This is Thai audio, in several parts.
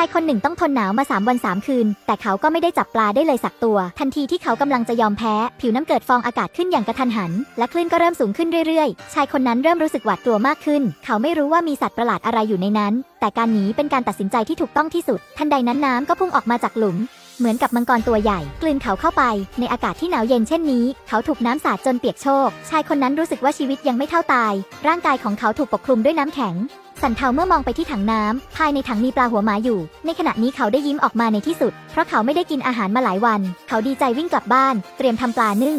ายคนหนึ่งต้องทนหนาวมาสามวันสามคืน แต่เขาก็ไม่ได้จับปลาได้เลยสักตัว ทันทีที่เขากำลังจะยอมแพ้ ผิวน้ำเกิดฟองอากาศขึ้นอย่างกระทันหัน และคลื่นก็เริ่มสูงขึ้นเรื่อยๆ ชายคนนั้นเริ่มรู้สึกหวาดกลัวมากขึ้น เขาไม่รู้ว่ามีสัตว์ประหลาดอะไรอยู่ในนั้น แต่การหนีเป็นการตัดสินใจที่ถูกต้องที่สุด ทันใดนั้นน้ำก็พุ่งออกมาจากหลุมเหมือนกับมังกรตัวใหญ่ กลืนเขาเข้าไป ในอากาศที่หนาวเย็นเช่นนี้ เขาถูกน้ำสาดจนเปียกโชก ชายคนนั้นรู้สึกว่าชีวิตยังไม่เท่าตาย ร่างกายของเขาถูกปกคลุมด้วยน้ำแข็ง สันเทาเมื่อมองไปที่ถังน้ำภายในถังมีปลาหัวหมาอยู่ ในขณะนี้เขาได้ยิ้มออกมาในที่สุด เพราะเขาไม่ได้กินอาหารมาหลายวัน เขาดีใจวิ่งกลับบ้าน เตรียมทำปลานึ่ง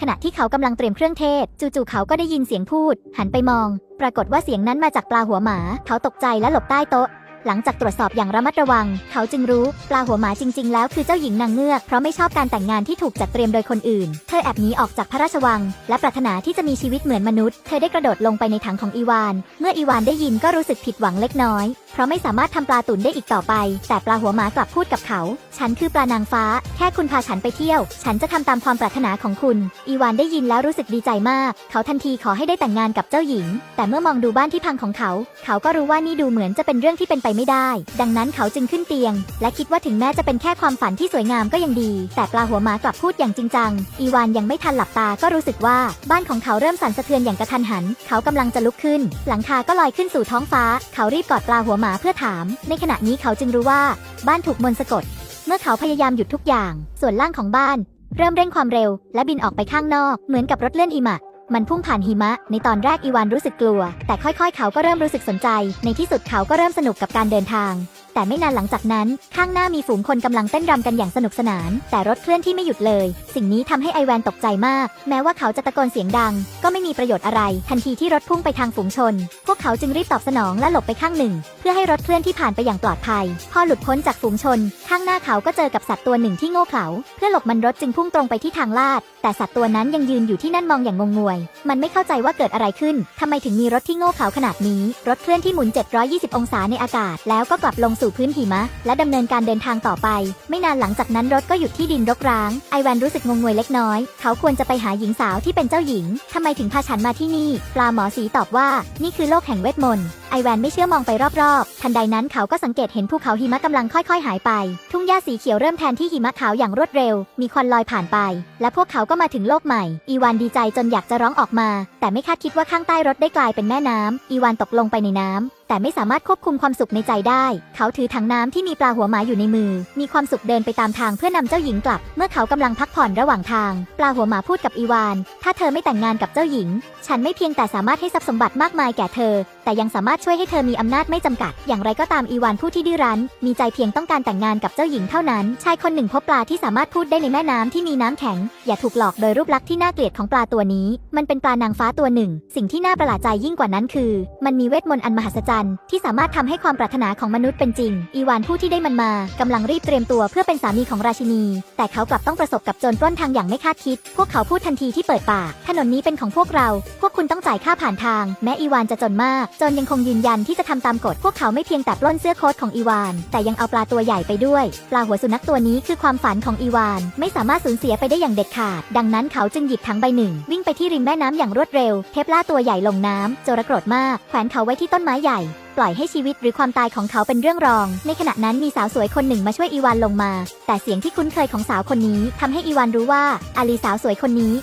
ขณะที่เขากำลังเตรียมเครื่องเทศ จู่ๆเขาก็ได้ยินเสียงพูด หันไปมอง ปรากฏว่าเสียงนั้นมาจากปลาหัวหมา เขาตกใจและหลบใต้โต๊ะ หลังจากตรวจสอบอย่างระมัดระวัง เขาจึงรู้ปลาหัวหมาจริง ๆ แล้วคือเจ้าหญิงนางเงือกเพราะไม่ชอบการแต่งงานที่ถูกจัดเตรียมโดยคนอื่น เธอแอบหนีออกจากพระราชวัง และปรารถนาที่จะมีชีวิตเหมือนมนุษย์ เธอได้กระโดดลงไปในถังของอีวาน เมื่ออีวานได้ยินก็รู้สึกผิดหวังเล็กน้อย เพราะไม่สามารถทำปลาตุ๋นได้อีกต่อไป แต่ปลาหัวหมากลับพูดกับเขา ฉันคือปลานางฟ้า แค่คุณพาฉันไปเที่ยว ฉันจะทำตามความปรารถนาของคุณ อีวานได้ยินแล้วรู้สึกดีใจมาก เขาทันทีขอให้ได้แต่งงานกับเจ้าหญิง แต่เมื่อมองดูบ้านที่พังของเขา เขาก็รู้ว่านี่ดูเหมือนจะเป็นเรื่องที่เป็นไปไม่ได้ ดังนั้นเขาจึงขึ้นเตียง และคิดว่าถึงแม้จะเป็นแค่ความฝันที่สวยงามก็ยังดี แต่ปลาหัวหมากลับพูดอย่างจริงจัง อีวานยังไม่ทันหลับตาก็รู้สึกว่าบ้านของเขาเริ่มสั่นสะเทือนอย่างกระทันหัน เขากำลังจะลุกขึ้น หลังคาก็ลอยขึ้นสู่ท้องฟ้า เขารีบกอดปลาหัวหมาเพื่อถาม ในขณะนี้เขาจึงรู้ว่า บ้านถูกมนต์สะกด เมื่อเขาพยายามหยุดทุกอย่าง ส่วนล่างของบ้าน เริ่มเร่งความเร็ว และบินออกไปข้างนอก เหมือนกับรถเลื่อนหิมะ มันพุ่งผ่านหิมะ ในตอนแรกอีวานรู้สึกกลัว แต่ค่อยๆ เขาก็เริ่มรู้สึกสนใจ ในที่สุดเขาก็เริ่มสนุกกับการเดินทาง แต่ไม่นานหลังจากนั้น ข้างหน้ามีฝูงคนกำลังเต้นรำกันอย่างสนุกสนาน แต่รถเคลื่อนที่ไม่หยุดเลย สิ่งนี้ทำให้ไอแวนตกใจมาก แม้ว่าเขาจะตะโกนเสียงดัง ก็ไม่มีประโยชน์อะไร ทันทีที่รถพุ่งไปทางฝูงชน พวกเขาจึงรีบตอบสนองและหลบไปข้างหนึ่งพื่อให้รถเคลื่อนที่ผ่านไปอย่างปลอดภัย พอหลุดพ้นจากฝูงชน ข้างหน้าเขาก็เจอกับสัตว์ตัวหนึ่งที่โง่เขลาเพื่อหลบมันรถจึงพุ่งตรงไปที่ทางลาด แต่สัตว์ตัวนั้นยังยืนอยู่ที่นั่นมองอย่างงงงวย มันไม่เข้าใจว่าเกิดอะไรขึ้นทำไมถึงมีรถที่โง่เขลาขนาดนี้ รถเคลื่อนที่หมุน 720 องศาในอากาศ แล้วก็กลับลงสู่พื้นหิมะ และดำเนินการเดินทางต่อไป ไม่นานหลังจากนั้นรถก็หยุดที่ดินรกร้าง ไอแวนรู้สึกงงงวยเล็กน้อย เขาควรจะไปหาหญิงสาวที่เป็นเจ้าหญิงทำไมถึงพาฉันมาที่นี่ ปลาหมอสีตอบว่า นี่คือโลกแห่งเวทมนต์ ไอแวนไม่เชื่อมองไปรอบๆ ทันใดนั้นเขาก็สังเกตเห็นภูเขาหิมะกำลังค่อยๆ หายไป ทุ่งหญ้าสีเขียวเริ่มแทนที่หิมะขาวอย่างรวดเร็ว มีควันลอยผ่านไป และพวกเขาก็มาถึงโลกใหม่ อีวานดีใจจนอยากจะร้องออกมา แต่ไม่คาดคิดว่าข้างใต้รถได้กลายเป็นแม่น้ำอีวานตกลงไปในน้ำ แต่ไม่สามารถควบคุมความสุขในใจได้ เขาถือถังน้ำที่มีปลาหัวหมาอยู่ในมือ มีความสุขเดินไปตามทางเพื่อนำเจ้าหญิงกลับ เมื่อเขากำลังพักผ่อนระหว่างทาง ปลาหัวหมาพูดกับอีวาน ถ้าเธอไม่แต่งงานกับเจ้าหญิง ฉันไม่เพียงแต่สามารถให้ทรัพย์สมบัติมากมายแก่เธอ แต่ยังสามารถช่วยให้เธอมีอำนาจไม่จำกัด อย่างไรก็ตามอีวานผู้ที่ดื้อรั้น มีใจเพียงต้องการแต่งงานกับเจ้าหญิงเท่านั้น ชายคนหนึ่งพบปลาที่สามารถพูดได้ในแม่น้ำที่มีน้ำแข็ง อย่าถูกหลอกโดยรูปลักษณ์ที่น่าเกลียดของปลาตัวนี้ มันเป็นปลานางฟ้าตัวหนึ่ง สิ่งที่น่าประหลาดใจยิ่งกว่านั้นคือ มันมีเวทมนต์อันมหัศจรรย์ที่สามารถทำให้ความปรารถนาของมนุษย์เป็นจริง อีวานผู้ที่ได้มันมากำลังรีบเตรียมตัวเพื่อเป็นสามีของราชินี แต่เขากลับต้องประสบกับโจรปล้นทางอย่างไม่คาดคิด พวกเขาพูดทันทีที่เปิดปาก ถนนนี้เป็นของพวกเรา พวกคุณต้องจ่ายค่าผ่านทาง แม้อีวานจะจนมากโจรยังคงยืนยันที่จะทำตามกฎ พวกเขาไม่เพียงแต่ปล้นเสื้อโค้ทของอีวาน แต่ยังเอาปลาตัวใหญ่ไปด้วย ปลาหัวสุนัขตัวนี้คือความฝันของอีวาน ไม่สามารถสูญเสียไปได้อย่างเด็ดขาด ดังนั้นเขาจึงหยิบถังใบหนึ่ง วิ่งไปที่ริมแม่น้ำอย่างรวดเร็ว เทปล่าตัวใหญ่ลงน้ำโจรโกรธมาก แขวนเขาไว้ที่ต้นไม้ใหญ่ปล่อยให้ชีวิตหรือความตายของเขาเป็นเรื่องรอง ในขณะนั้นมีสาวสวยคนหนึ่งมาช่วยอีวานลงมา แต่เสียงที่คุ้นเคยของสาวคนนี้ทำให้อีวานรู้ว่าอาลีสาวสวยคนนี้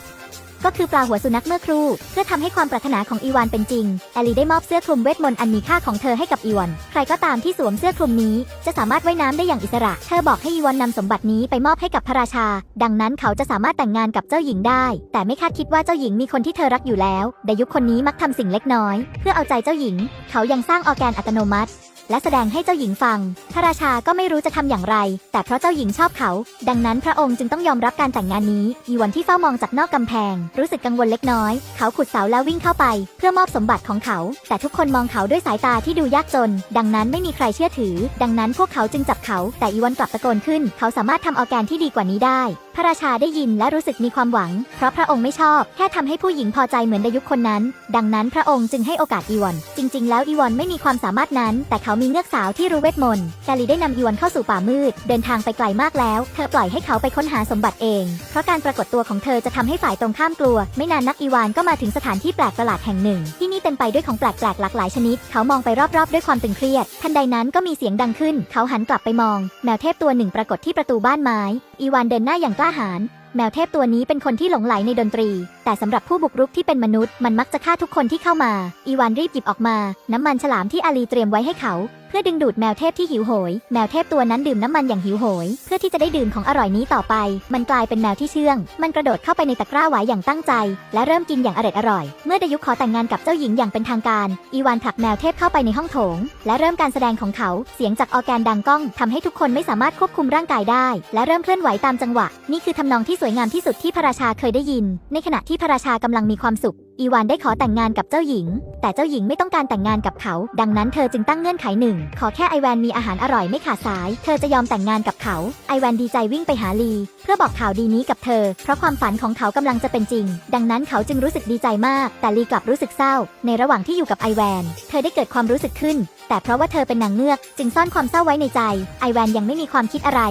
ก็คือปลาหัวสุนัขเมื่อครู่ เพื่อทำให้ความปรารถนาของอีวานเป็นจริง แอลลี่ได้มอบเสื้อคลุมเวทมนต์อันมีค่าของเธอให้กับอีวาน ใครก็ตามที่สวมเสื้อคลุมนี้ จะสามารถว่ายน้ำได้อย่างอิสระ เธอบอกให้อีวานนำสมบัตินี้ไปมอบให้กับพระราชา ดังนั้นเขาจะสามารถแต่งงานกับเจ้าหญิงได้ แต่ไม่คาดคิดว่าเจ้าหญิงมีคนที่เธอรักอยู่แล้ว ดายุคคนนี้มักทำสิ่งเล็กน้อย เพื่อเอาใจเจ้าหญิง เขายังสร้างออแกนอัตโนมัติ และแสดงให้เจ้าหญิงฟัง พระราชาก็ไม่รู้จะทำอย่างไร แต่เพราะเจ้าหญิงชอบเขา ดังนั้นพระองค์จึงต้องยอมรับการแต่งงานนี้อีวันที่เฝ้ามองจากนอกกำแพง รู้สึกกังวลเล็กน้อย เขาขุดเสาแล้ววิ่งเข้าไป เพื่อมอบสมบัติของเขา แต่ทุกคนมองเขาด้วยสายตาที่ดูยากจน ดังนั้นไม่มีใครเชื่อถือ ดังนั้นพวกเขาจึงจับเขา แต่อีวันกลับตะโกนขึ้น เขาสามารถทำออแกนที่ดีกว่านี้ได้ ระราชาได้ยินและรู้สึกมีความหวัง เพราะพระองค์ไม่ชอบ แค่ทำให้ผู้หญิงพอใจเหมือนดายุคคนนั้น ดังนั้นพระองค์จึงให้โอกาสอีวอน จริง ๆ แล้วอีวอนไม่มีความสามารถนั้น แต่เขามีเงือกสาวที่รู้เวทมนต์กาลีได้นำอีวอนเข้าสู่ป่ามืด เดินทางไปไกลมากแล้ว เธอปล่อยให้เขาไปค้นหาสมบัติเอง เพราะการปรากฏตัวของเธอจะทำให้ฝ่ายตรงข้ามกลัว ไม่นานนักอีวานก็มาถึงสถานที่แปลกประหลาดแห่งหนึ่ง ที่นี่เต็มไปด้วยของแปลกๆหลากหลายชนิด เขามองไปรอบๆ ด้วยความตึงเครียด ทันใดนั้นก็มีเสียงดังขึ้น เขาหันกลับไปมอง แมวเทพตัวหนึ่งปรากฏที่ประตูบ้านไม้ อีวานเดินหน้าอย่างกล้าหาญแมวเทพตัวนี้เป็นคนที่หลงไหลในดนตรี แต่สำหรับผู้บุกรุกที่เป็นมนุษย์มันมักจะฆ่าทุกคนที่เข้ามา อีวานรีบหยิบออกมา น้ำมันฉลามที่อาลีเตรียมไว้ให้เขา เพื่อดึงดูดแมวเทพที่หิวโหย แมวเทพตัวนั้นดื่มน้ำมันอย่างหิวโหย เพื่อที่จะได้ดื่มของอร่อยนี้ต่อไป มันกลายเป็นแมวที่เชื่อง มันกระโดดเข้าไปในตะกร้าไว้อย่างตั้งใจ และเริ่มกินอย่างอร็ดอร่อย เมื่อดายุขอแต่งงานกับเจ้าหญิงอย่างเป็นทางการ อีวานผลักแมวเทพเข้าไปในห้องโถง และเริ่มการแสดงของเขา เสียงจากออร์แกนดังก้องทำให้ทุกคนไม่สามารถควบคุมร่างกายได้ และเริ่มเคลื่อนไหวตามจังหวะ นี่คือทำนองที่สวยงามที่สุดที่พระราชาเคยได้ยิน ในขณะที่พระราชากำลังมีความสุข อีวานได้ขอแต่งงานกับเจ้าหญิง แต่เจ้าหญิงไม่ต้องการแต่งงานกับเขา ดังนั้นเธอจึงตั้งเงื่อนไขหนึ่ง ขอแค่ไอแวนมีอาหารอร่อยไม่ขาดสาย เธอจะยอมแต่งงานกับเขา ไอแวนดีใจวิ่งไปหาลี เพื่อบอกข่าวดีนี้กับเธอ เพราะความฝันของเขากำลังจะเป็นจริง ดังนั้นเขาจึงรู้สึกดีใจมาก แต่ลีกลับรู้สึกเศร้า ในระหว่างที่อยู่กับไอแวน เธอได้เกิดความรู้สึกขึ้น แต่เพราะว่าเธอเป็นนางเงือก จึงซ่อนความเศร้าไว้ในใจ ไอแวนยังไม่มีความคิดอะไร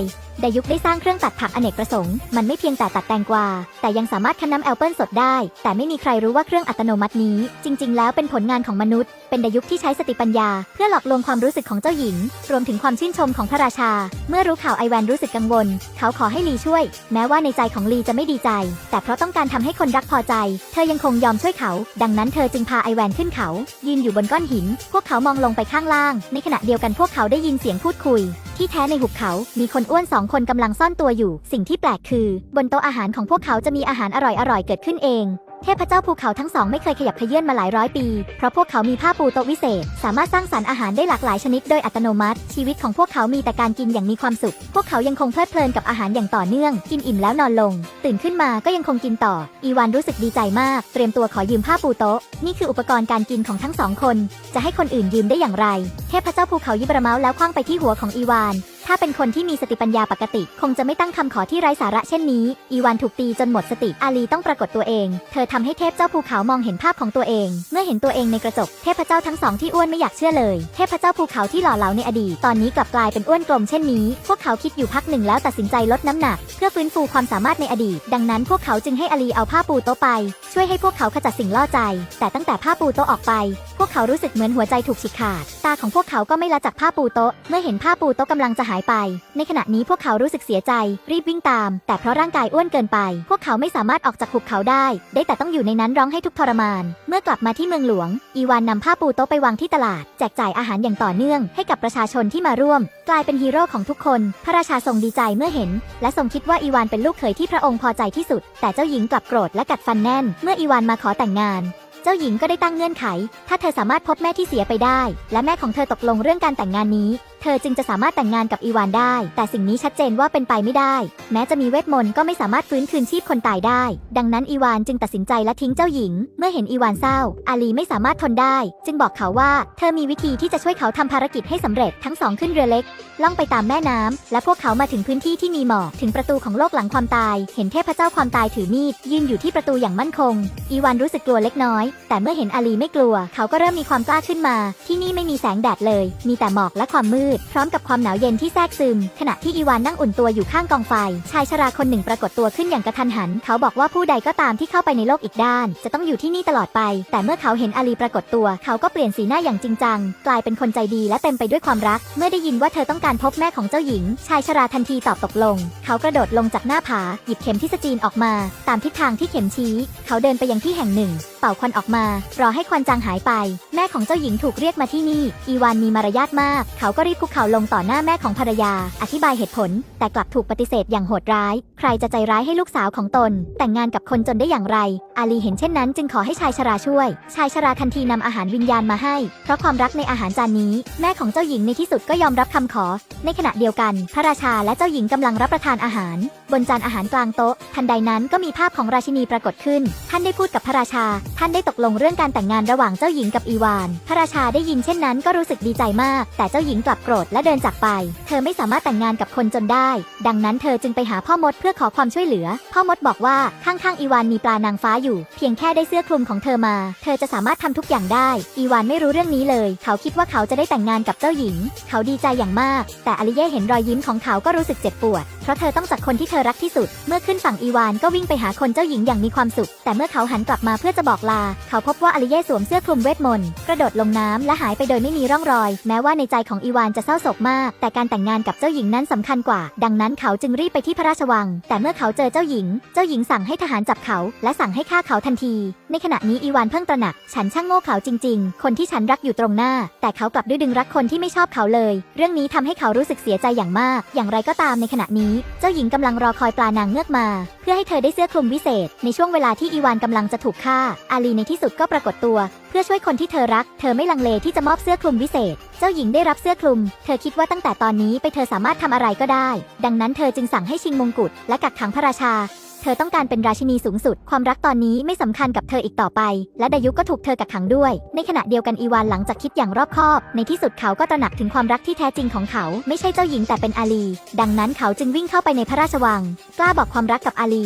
ดายุคได้สร้างเครื่องตัดผักอเนกประสงค์ มันไม่เพียงแต่ตัดแตงกวา แต่ยังสามารถคั้นน้ำแอลเปิลสดได้ แต่ไม่มีใครรู้ว่าเครื่องอัตโนมัตินี้ จริง ๆ แล้วเป็นผลงานของมนุษย์ เป็นดายุคที่ใช้สติปัญญา เพื่อหลอกลวงความรู้สึกของเจ้าหญิง รวมถึงความชื่นชมของพระราชา เมื่อรู้ข่าวไอแวนรู้สึกกังวล เขาขอให้ลีช่วย แม้ว่าในใจของลีจะไม่ดีใจ แต่เพราะต้องการทำให้คนรักพอใจ เธอยังคงยอมช่วยเขา ดังนั้นเธอจึงพาไอแวนขึ้นเขา ยืนอยู่บนก้อนหิน พวกเขามองลงไปข้างล่าง ในขณะเดียวกันพวกเขาได้ยินเสียงพูดคุย ที่แท้ในหุบเขา มีคนอ้วนสองคนกำลังซ่อนตัวอยู่ สิ่งที่แปลกคือ บนโต๊ะอาหารของพวกเขาจะมีอาหารอร่อยๆเกิดขึ้นเอง เทพเจ้าภูเขาทั้งสองไม่เคยขยับเขยื่อนมาหลายร้อยปี เพราะพวกเขามีผ้าปูโต๊ะวิเศษ สามารถสร้างสรรค์อาหารได้หลากหลายชนิดโดยอัตโนมัติ ชีวิตของพวกเขามีแต่การกินอย่างมีความสุข พวกเขายังคงเพลิดเพลินกับอาหารอย่างต่อเนื่อง กินอิ่มแล้วนอนลง ตื่นขึ้นมาก็ยังคงกินต่อ อีวานรู้สึกดีใจมาก เตรียมตัวขอยืมผ้าปูโต๊ะ นี่คืออุปกรณ์การกินของทั้งสองคน จะให้คนอื่นยืมได้อย่างไร เทพเจ้าภูเขายิบระเมาแล้วคว้างไปที่หัวของอีวาน ถ้าเป็นคนที่มีสติปัญญาปกติ คงจะไม่ตั้งคำขอที่ไร้สาระเช่นนี้ อีวานถูกตีจนหมดสติ อาลีต้องปรากฏตัวเอง เธอทำให้เทพเจ้าภูเขามองเห็นภาพของตัวเอง เมื่อเห็นตัวเองในกระจก เทพเจ้าทั้งสองที่อ้วนไม่อยากเชื่อเลย เทพเจ้าภูเขาที่หล่อเหลาในอดีต ตอนนี้กลับกลายเป็นอ้วนกลมเช่นนี้ พวกเขาคิดอยู่พักหนึ่งแล้วตัดสินใจลดน้ำหนัก เพื่อฟื้นฟูความสามารถในอดีต ดังนั้นพวกเขาจึงให้อาลีเอาผ้าปูโต๊ะไป ช่วยให้พวกเขาขจัดสิ่งล่อใจ แต่ตั้งแต่ผ้าปูโต๊ะออกไป พวกเขารู้สึกเหมือนหัวใจถูกฉีกขาด ตาของพวกเขาก็ไม่ละจากผ้าปูโต๊ะ เมื่อเห็นผ้าปูโต๊ะกำลังจะหายไป ในขณะนี้พวกเขารู้สึกเสียใจ รีบวิ่งตาม แต่เพราะร่างกายอ้วนเกินไป พวกเขาไม่สามารถออกจากหุบเขาได้ ได้แต่ต้องอยู่ในนั้นร้องให้ทุกทรมาน เมื่อกลับมาที่เมืองหลวง อีวานนำผ้าปูโต๊ะไปวางที่ตลาด แจกจ่ายอาหารอย่างต่อเนื่อง ให้กับประชาชนที่มาร่วม กลายเป็นฮีโร่ของทุกคน พระราชาทรงดีใจเมื่อเห็น และทรงคิดว่าอีวานเป็นลูกเขยที่พระองค์พอใจที่สุด แต่เจ้าหญิงกลับโกรธและกัดฟันแน่น เมื่ออีวานมาขอแต่งงานเจ้าหญิงก็ได้ตั้งเงื่อนไข ถ้าเธอสามารถพบแม่ที่เสียไปได้ และแม่ของเธอตกลงเรื่องการแต่งงานนี้เธอจึงจะสามารถแต่งงานกับอีวานได้ แต่สิ่งนี้ชัดเจนว่าเป็นไปไม่ได้ แม้จะมีเวทมนต์ก็ไม่สามารถฟื้นคืนชีพคนตายได้ ดังนั้นอีวานจึงตัดสินใจและทิ้งเจ้าหญิง เมื่อเห็นอีวานเศร้า อาลีไม่สามารถทนได้ จึงบอกเขาว่า เธอมีวิธีที่จะช่วยเขาทำภารกิจให้สำเร็จทั้งสองขึ้นเรือเล็ก ล่องไปตามแม่น้ำและพวกเขามาถึงพื้นที่ที่มีหมอกถึงประตูของโลกหลังความตาย เห็นเทพเจ้าความตายถือมีดยืนอยู่ที่ประตูอย่างมั่นคง อีวานรู้สึกกลัวเล็กน้อย แต่เมื่อเห็นอาลีไม่กลัว เขาก็เริ่มมีความกล้าขึ้นมา ที่นี่ไม่มีแสงแดดเลย มีแต่หมอกและความมืดพร้อมกับความหนาวเย็นที่แทรกซึม ขณะที่อีวานนั่งอุ่นตัวอยู่ข้างกองไฟ ชายชราคนหนึ่งปรากฏตัวขึ้นอย่างกระทันหัน เขาบอกว่าผู้ใดก็ตามที่เข้าไปในโลกอีกด้าน จะต้องอยู่ที่นี่ตลอดไป แต่เมื่อเขาเห็นอาลีปรากฏตัว เขาก็เปลี่ยนสีหน้าอย่างจริงจัง กลายเป็นคนใจดีและเต็มไปด้วยความรัก เมื่อได้ยินว่าเธอต้องการพบแม่ของเจ้าหญิง ชายชราทันทีตอบตกลง เขากระโดดลงจากหน้าผา หยิบเข็มที่สจีนออกมา ตามทิศทางที่เข็มชี้ เขาเดินไปยังที่แห่งหนึ่งเป่าควันออกมา รอให้ควันจางหายไป แม่ของเจ้าหญิงถูกเรียกมาที่นี่ อีวานมีมารยาทมาก เขาก็รีบคุกเข่าลงต่อหน้าแม่ของภรรยา อธิบายเหตุผล แต่กลับถูกปฏิเสธอย่างโหดร้าย ใครจะใจร้ายให้ลูกสาวของตน แต่งงานกับคนจนได้อย่างไร อาลีเห็นเช่นนั้นจึงขอให้ชายชราช่วย ชายชราทันทีนำอาหารวิญญาณมาให้ เพราะความรักในอาหารจานนี้ แม่ของเจ้าหญิงในที่สุดก็ยอมรับคำขอ ในขณะเดียวกัน พระราชาและเจ้าหญิงกำลังรับประทานอาหาร บนจานอาหารกลางโต๊ะ ทันใดนั้นก็มีภาพของราชินีปรากฏขึ้น ท่านได้พูดกับพระราชา ท่านได้ตกลงเรื่องการแต่งงานระหว่างเจ้าหญิงกับอีวาน พระราชาได้ยินเช่นนั้นก็รู้สึกดีใจมาก แต่เจ้าหญิงกลับโกรธและเดินจากไป เธอไม่สามารถแต่งงานกับคนจนได้ ดังนั้นเธอจึงไปหาพ่อมดเพื่อื่อขอความช่วยเหลือ พ่อมดบอกว่าข้างๆอีวานมีปลานางฟ้าอยู่ เพียงแค่ได้เสื้อคลุมของเธอมา เธอจะสามารถทำทุกอย่างได้ อีวานไม่รู้เรื่องนี้เลย เขาคิดว่าเขาจะได้แต่งงานกับเจ้าหญิง เขาดีใจอย่างมาก แต่อลิเย่เห็นรอยยิ้มของเขาก็รู้สึกเจ็บปวด เพราะเธอต้องจากคนที่เธอรักที่สุด เมื่อขึ้นฝั่งอีวานก็วิ่งไปหาคนเจ้าหญิงอย่างมีความสุข แต่เมื่อเขาหันกลับมาเพื่อจะบอกลา เขาพบว่าอลิเย่สวมเสื้อคลุมเวทมนต์กระโดดลงน้ำและหายไปโดยไม่มีร่องรอย แม้ว่าในใจของอีวานจะเศร้าโศกมาก แต่การแต่งงานกับเจ้าหญิงนั้นสำคัญกว่า ดังนั้นเขาจึงรีบไปที่พระราชวังแต่เมื่อเขาเจอเจ้าหญิง เจ้าหญิงสั่งให้ทหารจับเขา และสั่งให้ฆ่าเขาทันที ในขณะนี้อีวานเพิ่งตระหนัก ฉันช่างโง่เขลาจริง ๆ คนที่ฉันรักอยู่ตรงหน้า แต่เขากลับดื้อดึงรักคนที่ไม่ชอบเขาเลย เรื่องนี้ทำให้เขารู้สึกเสียใจอย่างมาก อย่างไรก็ตามในขณะนี้ เจ้าหญิงกำลังรอคอยปลานางเงือกมา เพื่อให้เธอได้เสื้อคลุมวิเศษ ในช่วงเวลาที่อีวานกำลังจะถูกฆ่า อาลีในที่สุดก็ปรากฏตัวเพื่อช่วยคนที่เธอรัก เธอไม่ลังเลที่จะมอบเสื้อคลุมวิเศษ เจ้าหญิงได้รับเสื้อคลุม เธอคิดว่าตั้งแต่ตอนนี้ไปเธอสามารถทำอะไรก็ได้ ดังนั้นเธอจึงสั่งให้ชิงมงกุฎและกักขังพระราชา เธอต้องการเป็นราชินีสูงสุด ความรักตอนนี้ไม่สำคัญกับเธออีกต่อไป และดายุก็ถูกเธอกักขังด้วย ในขณะเดียวกันอีวานหลังจากคิดอย่างรอบคอบ ในที่สุดเขาก็ตระหนักถึงความรักที่แท้จริงของเขา ไม่ใช่เจ้าหญิงแต่เป็นอาลี ดังนั้นเขาจึงวิ่งเข้าไปในพระราชวัง กล้าบอกความรักกับอาลี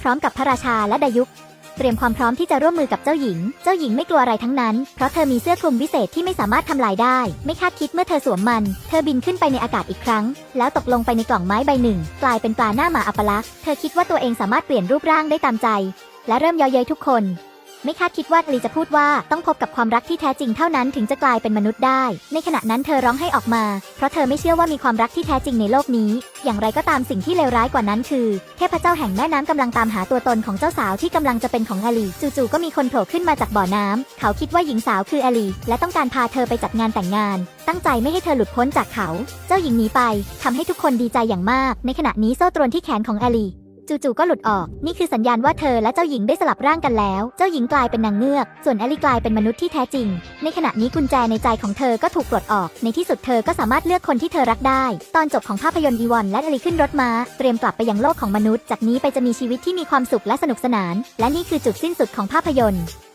พร้อมกับพระราชาและดายุ เตรียมความพร้อมที่จะร่วมมือกับเจ้าหญิง เจ้าหญิงไม่กลัวอะไรทั้งนั้น เพราะเธอมีเสื้อคลุมวิเศษที่ไม่สามารถทำลายได้ ไม่คาดคิดเมื่อเธอสวมมัน เธอบินขึ้นไปในอากาศอีกครั้ง แล้วตกลงไปในกล่องไม้ใบหนึ่ง กลายเป็นปลาหน้าหมาอัปลักษ์เธอคิดว่าตัวเองสามารถเปลี่ยนรูปร่างได้ตามใจ และเริ่มเย้ยเย้ยทุกคน ไม่คาดคิดว่าลีจะพูดว่าต้องพบกับความรักที่แท้จริงเท่านั้นถึงจะกลายเป็นมนุษย์ได้ ในขณะนั้นเธอร้องให้ออกมา เพราะเธอไม่เชื่อว่ามีความรักที่แท้จริงในโลกนี้ อย่างไรก็ตามสิ่งที่เลวร้ายกว่านั้นคือ เทพเจ้าแห่งแม่น้ำกำลังตามหาตัวตนของเจ้าสาวที่กำลังจะเป็นของอลีจู่ๆก็มีคนโผล่ขึ้นมาจากบ่อน้ำเขาคิดว่าหญิงสาวคืออลีและต้องการพาเธอไปจัดงานแต่งงาน ตั้งใจไม่ให้เธอหลุดพ้นจากเขา เจ้าหญิงหนีไปทำให้ทุกคนดีใจอย่างมาก ในขณะนี้โซ่ตรวนที่แขนของอลี จู่ๆก็หลุดออก นี่คือสัญญาณว่าเธอและเจ้าหญิงได้สลับร่างกันแล้ว เจ้าหญิงกลายเป็นนางเงือก ส่วนแอลลี่กลายเป็นมนุษย์ที่แท้จริง ในขณะนี้กุญแจในใจของเธอก็ถูกปลดออก ในที่สุดเธอก็สามารถเลือกคนที่เธอรักได้ ตอนจบของภาพยนตร์อีวอนและแอลลี่ขึ้นรถม้า เตรียมกลับไปยังโลกของมนุษย์ จากนี้ไปจะมีชีวิตที่มีความสุขและสนุกสนาน และนี่คือจุดสิ้นสุดของภาพยนตร์